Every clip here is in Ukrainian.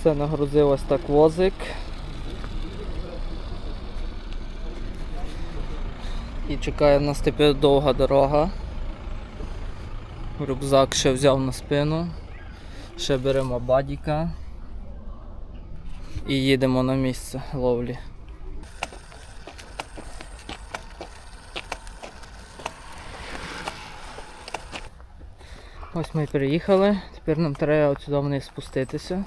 Все нагрузив ось так возик. І чекає нас тепер довга дорога. Рюкзак ще взяв на спину. Ще беремо бадіка. І їдемо на місце ловлі. Ось ми і приїхали. Тепер нам треба отсюди вниз спуститися.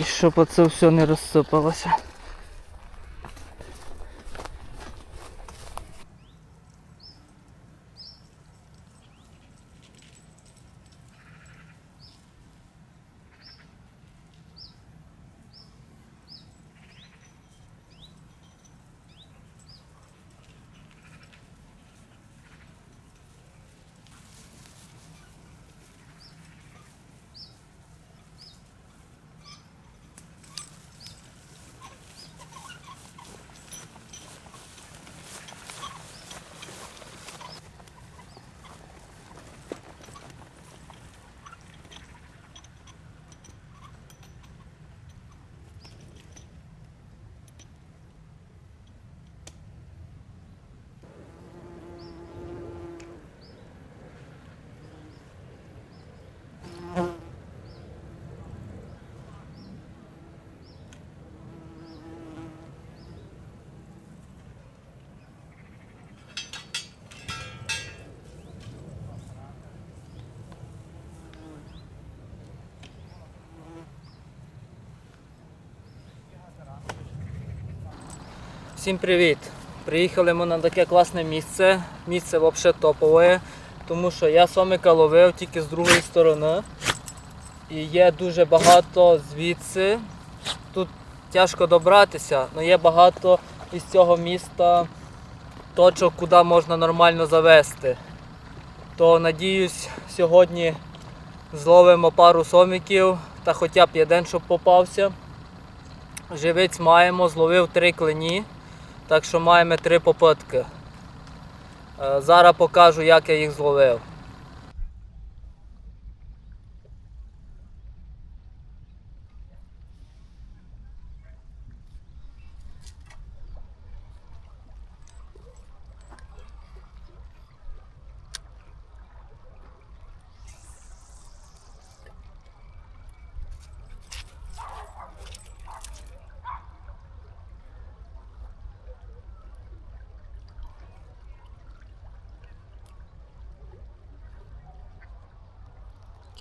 І щоб оце все не розсипалося. Всім привіт! Приїхали ми на таке класне місце. Місце взагалі топове, тому що я сомика ловив тільки з другої сторони. І є дуже багато звідси. Тут тяжко добратися, але є багато із цього міста точок, куди можна нормально завести. То надіюсь, сьогодні зловимо пару сомиків та хоча б один, щоб попався. Живець маємо, зловив три клині, так що маємо три попитки. Е, Зараз покажу, як я їх зловив.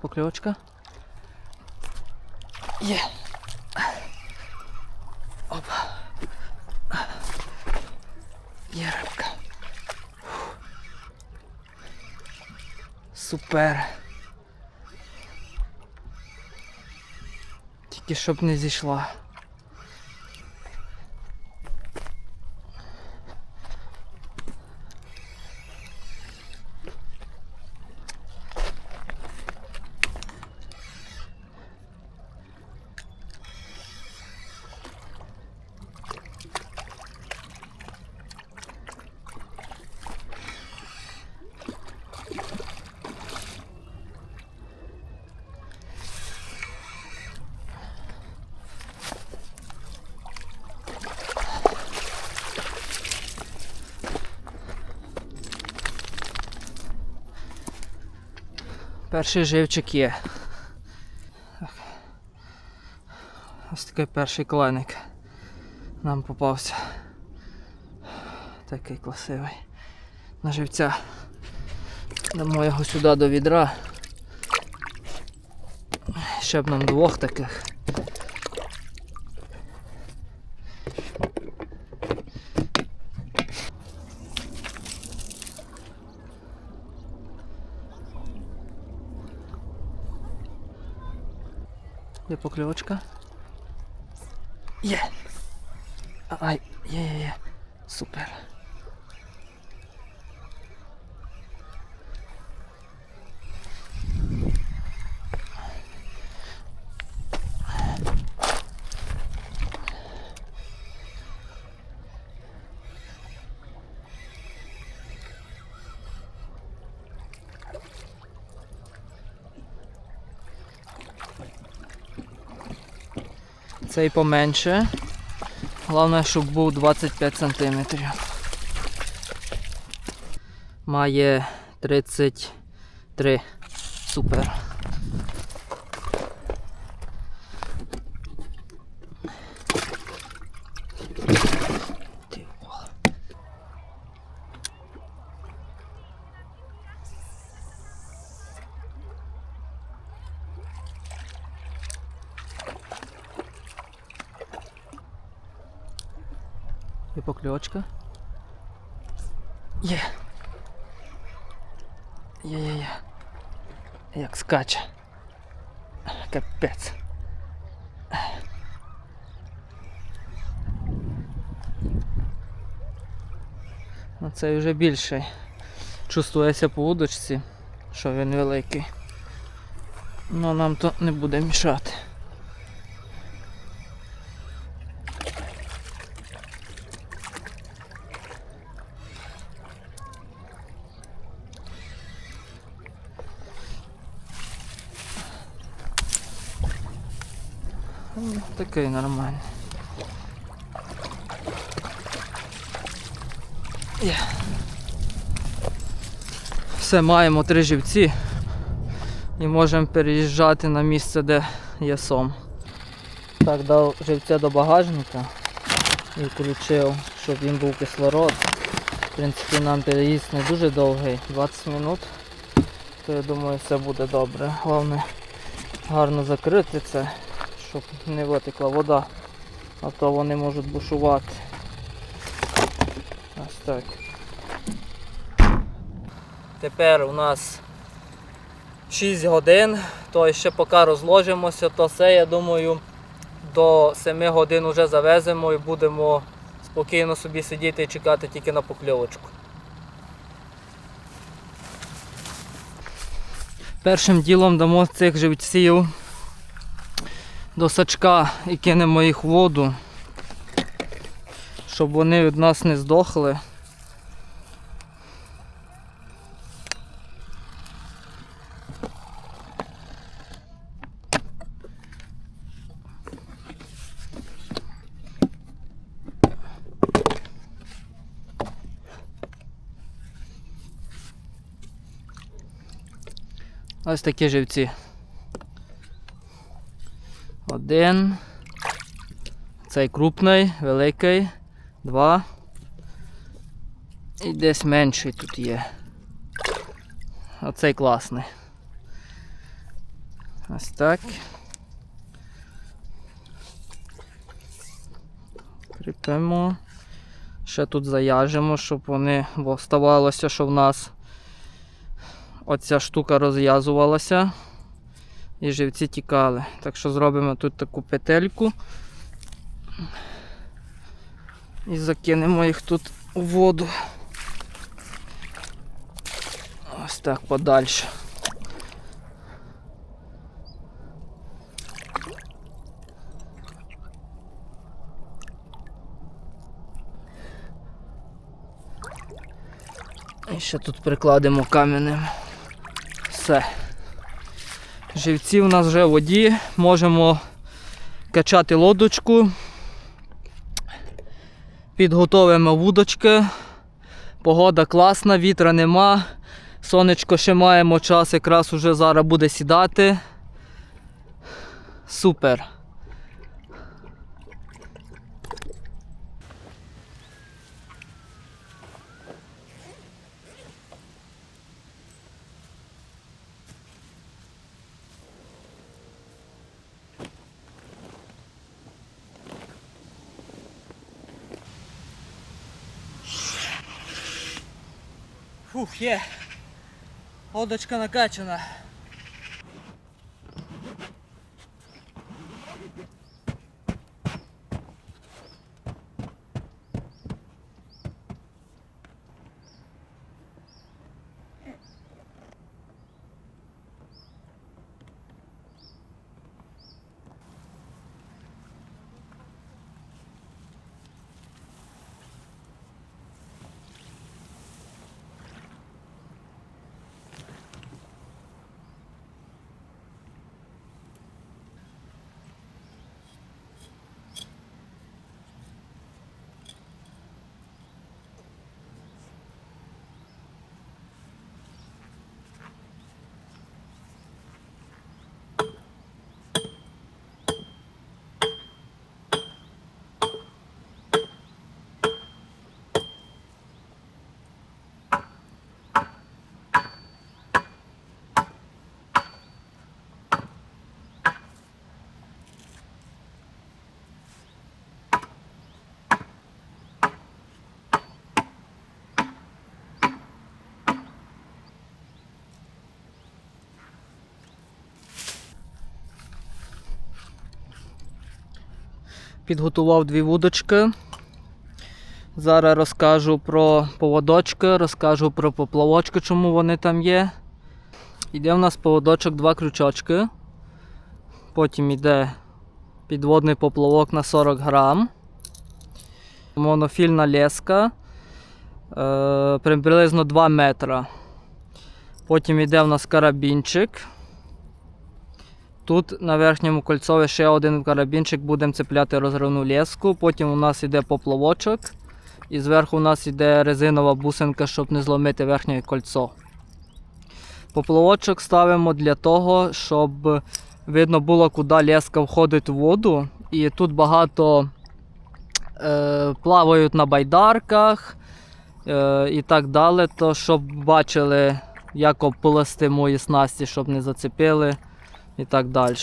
Покльовочка? Є. Опа. Є рибка. Супер. Тільки щоб не зійшла. Перший живчик є. Так. Ось такий перший кланик нам попався. Такий красивий. На живця. Дамо його сюди до відра. Ще б нам двох таких. Покльовочка? Є! Ай, є, є, є. Супер. Цей поменше. Головне, щоб був 25 см. Має 33. Супер. Є покльовочка. Є. Є, є, є. Як скаче. Капець. Ну цей вже більший. Чувствується по удочці, що він великий. Ну нам то не буде мішати. Ну, Такий нормальний. Є. Все, маємо три живці і можемо переїжджати на місце, де є сом. Так, дав живця до багажника і включив, щоб він був кислород. В принципі, нам переїзд не дуже довгий, 20 минут. То я думаю, все буде добре. Головне гарно закрити це, щоб не витекла вода, а то вони можуть бушувати. Ось так. Тепер у нас 6 годин, то ще поки розложимося, то все, я думаю, до 7 годин вже завеземо і будемо спокійно собі сидіти і чекати тільки на покльовочку. Першим ділом дамо цих живців до сачка і кинемо їх воду, щоб вони від нас не здохли. Ось такі живці. Один. Цей крупний, великий. Два. І десь менший тут є. Оцей класний. Ось так. Кріпимо. Ще тут заяжемо, щоб вони, бо ставалося, що в нас оця штука розв'язувалася і живці тікали. Так що зробимо тут таку петельку і закинемо їх тут у воду. Ось так подальше. І ще тут прикладемо каменем. Все. Живці у нас вже в воді, можемо качати лодочку. Підготовимо вудочки. Погода класна, вітра нема. Сонечко ще маємо час, якраз уже зараз буде сідати. Супер. Фух, є. Лодочка накачана. Підготував дві вудочки. Зараз розкажу про поводочки, розкажу про поплавочки, чому вони там є. Іде в нас поводочок, два крючочки. Потім йде підводний поплавок на 40 грам. Монофільна леска е, приблизно 2 метра. Потім йде в нас карабінчик. Тут на верхньому кольцові ще один карабінчик, будемо цепляти розривну леску. Потім у нас йде поплавочок. І зверху у нас йде резинова бусинка, щоб не зломити верхнє кольцо. Поплавочок ставимо для того, щоб видно було, куди леска входить в воду. І тут багато е, плавають на байдарках е, і так далі. То щоб бачили, як обплести мої снасті, щоб не зацепили і так далі.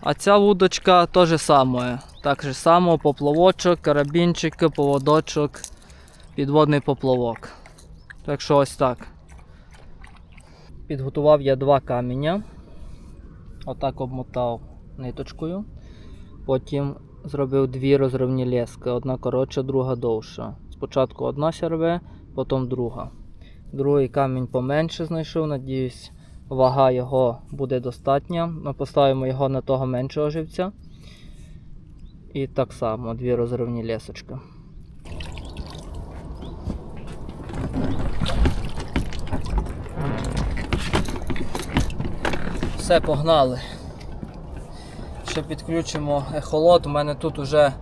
А ця вудочка теж саме. Так же само поплавочок, карабінчики, поводочок, підводний поплавок. Так що ось так. Підготував я два каміння. Отак обмотав ниточкою. Потім зробив дві розривні лески. Одна коротша, друга довша. Спочатку одна сярве, потім друга. Другий камінь поменше знайшов, надіюсь, вага його буде достатня. Ми поставимо його на того меншого живця. І так само дві розривні лесочки. Все, погнали. Ще підключимо ехолот. У мене тут вже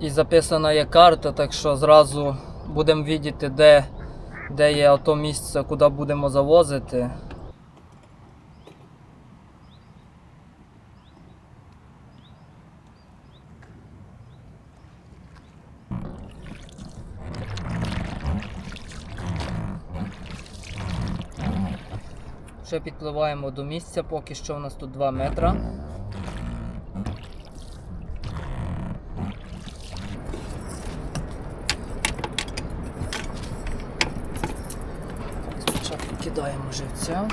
і записана є карта, так що зразу будемо бачити, де, де є ото місце, куди будемо завозити. Вже підпливаємо до місця, поки що у нас тут 2 метра. Спочатку кидаємо живця.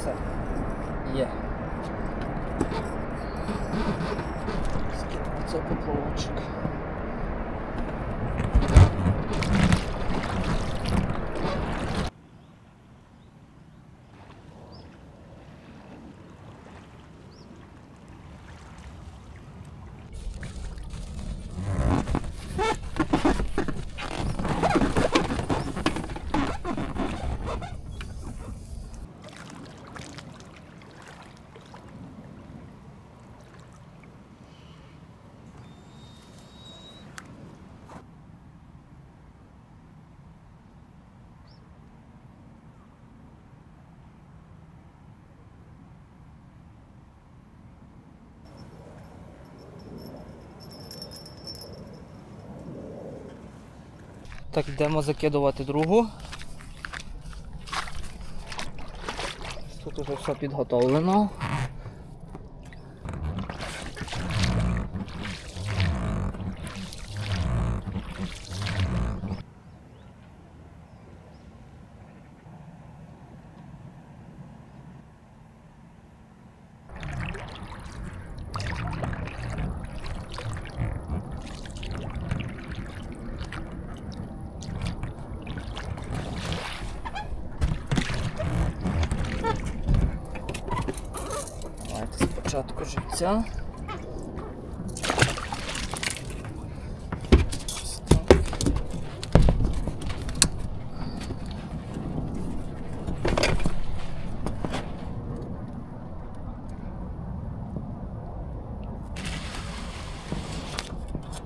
Все. Є. Скидемо це поплавочок. Так, йдемо закидувати другу. Тут уже все підготовлено. Давайте спочатку живця. Ось так.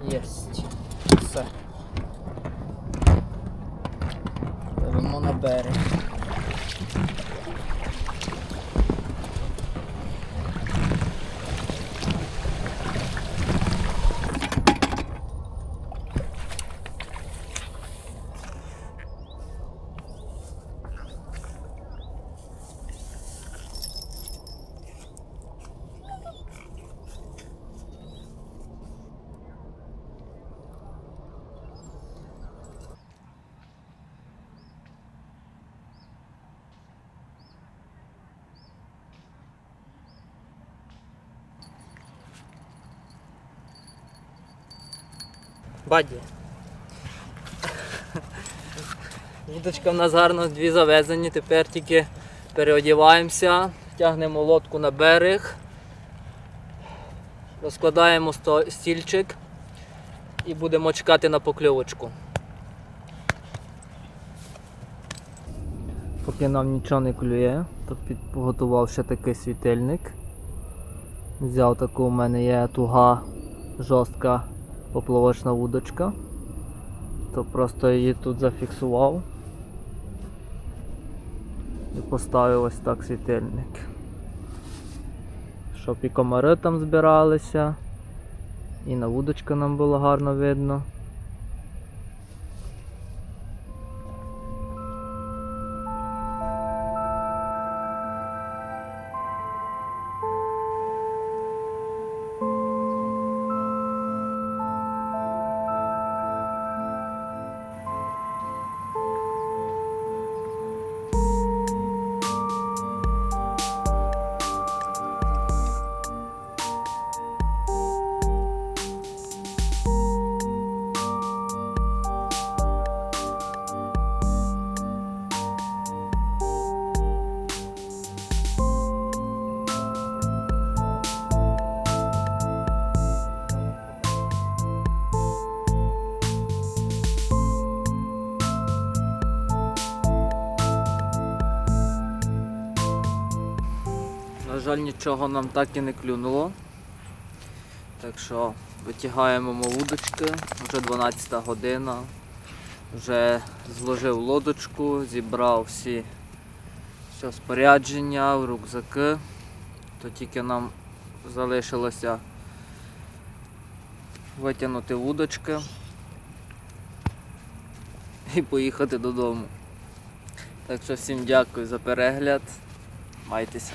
Єсть. Все. Пливемо на берег. Баді. Вудочка в нас гарно дві завезені, тепер тільки переодіваємося, тягнемо лодку на берег, розкладаємо стільчик і будемо чекати на покльовочку. Поки нам нічого не клює, то підготував ще такий світильник. Взяв таку, у мене є туга жорстка поплавочна вудочка. То просто її тут зафіксував і поставив ось так світильник. Щоб і комари там збиралися, і на вудочку нам було гарно видно. Жаль, нічого нам так і не клюнуло. Так що витягаємо вудочки, вже 12 година. Вже зложив лодочку, зібрав всі все спорядження, рюкзаки. То тільки нам залишилося витягнути вудочки і поїхати додому. Так що всім дякую за перегляд. Майтеся.